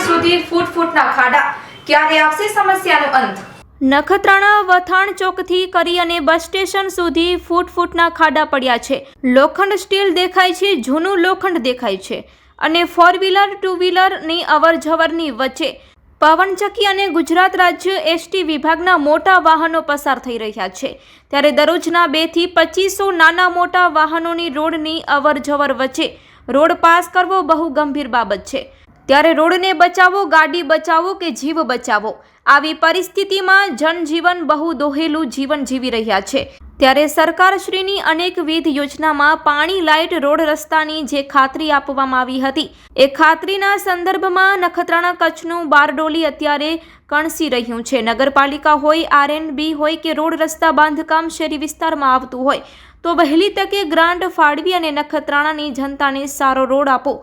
સુધી ફૂટ ફૂટના ખાડા. ક્યારે આવશે સમસ્યાનો અંત? નખત્રાણા વથાણ ચોકથી કરી અને બસ સ્ટેશન સુધી ફૂટ ફૂટના ખાડા પડ્યા છે. લોખંડ સ્ટીલ દેખાય છે, જૂનું લોખંડ દેખાય છે અને ફોર વ્હીલર ટુ વ્હીલરની અવર જવરની વચ્ચે પવનચક્કી અને ગુજરાત રાજ્ય એસટી વિભાગના મોટા વાહનો પસાર થઈ રહ્યા છે. ત્યારે દરરોજના બેથી પચીસો નાના મોટા વાહનોની રોડની અવર જવર વચ્ચે રોડ પાસ કરવો બહુ ગંભીર બાબત છે. ત્યારે રોડને બચાવો, ગાડી બચાવો કે જીવ બચાવો? આવી પરિસ્થિતિમાં જનજીવન બહુ દોહેલું જીવન જીવી રહ્યા છે. ત્યારે સરકારશ્રીની અનેકવિધ યોજનામાં પાણી લાઇટ રોડ રસ્તાની જે ખાતરી આપવામાં આવી હતી, એ ખાતરીના સંદર્ભમાં નખત્રાણા કચ્છનું બારડોલી અત્યારે કણસી રહ્યું છે. નગરપાલિકા હોય, આરએનબી હોય કે રોડ રસ્તા બાંધકામ શહેરી વિસ્તારમાં આવતું હોય, તો વહેલી તકે ગ્રાન્ટ ફાળવી અને નખત્રાણાની જનતાને સારો રોડ આપો.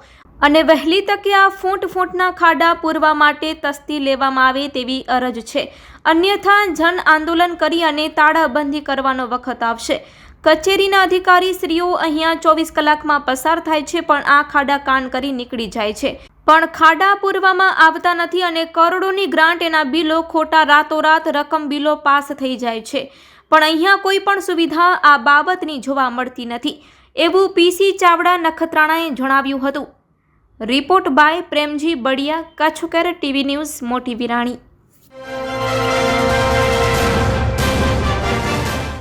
અને વહેલી તકે આ ફૂંટ ફૂંટના ખાડા પૂરવા માટે તસ્તી લેવામાં આવે તેવી અરજ છે. અન્યથા જન આંદોલન કરી અને તાળાબંધી કરવાનો વખત આવશે. કચેરીના અધિકારી શ્રીઓ અહીંયા ચોવીસ કલાકમાં પસાર થાય છે પણ આ ખાડા કાન કરી નીકળી જાય છે. પણ ખાડા પૂરવામાં આવતા નથી અને કરોડોની ગ્રાન્ટ એના બિલો ખોટા રાતોરાત રકમ બિલો પાસ થઈ જાય છે. પણ અહીંયા કોઈ પણ સુવિધા આ બાબતની જોવા મળતી નથી. એવું પીસી ચાવડા નખત્રાણાએ જણાવ્યું હતું. Report by Premji Badiya Kutch care TV news Moti Virani.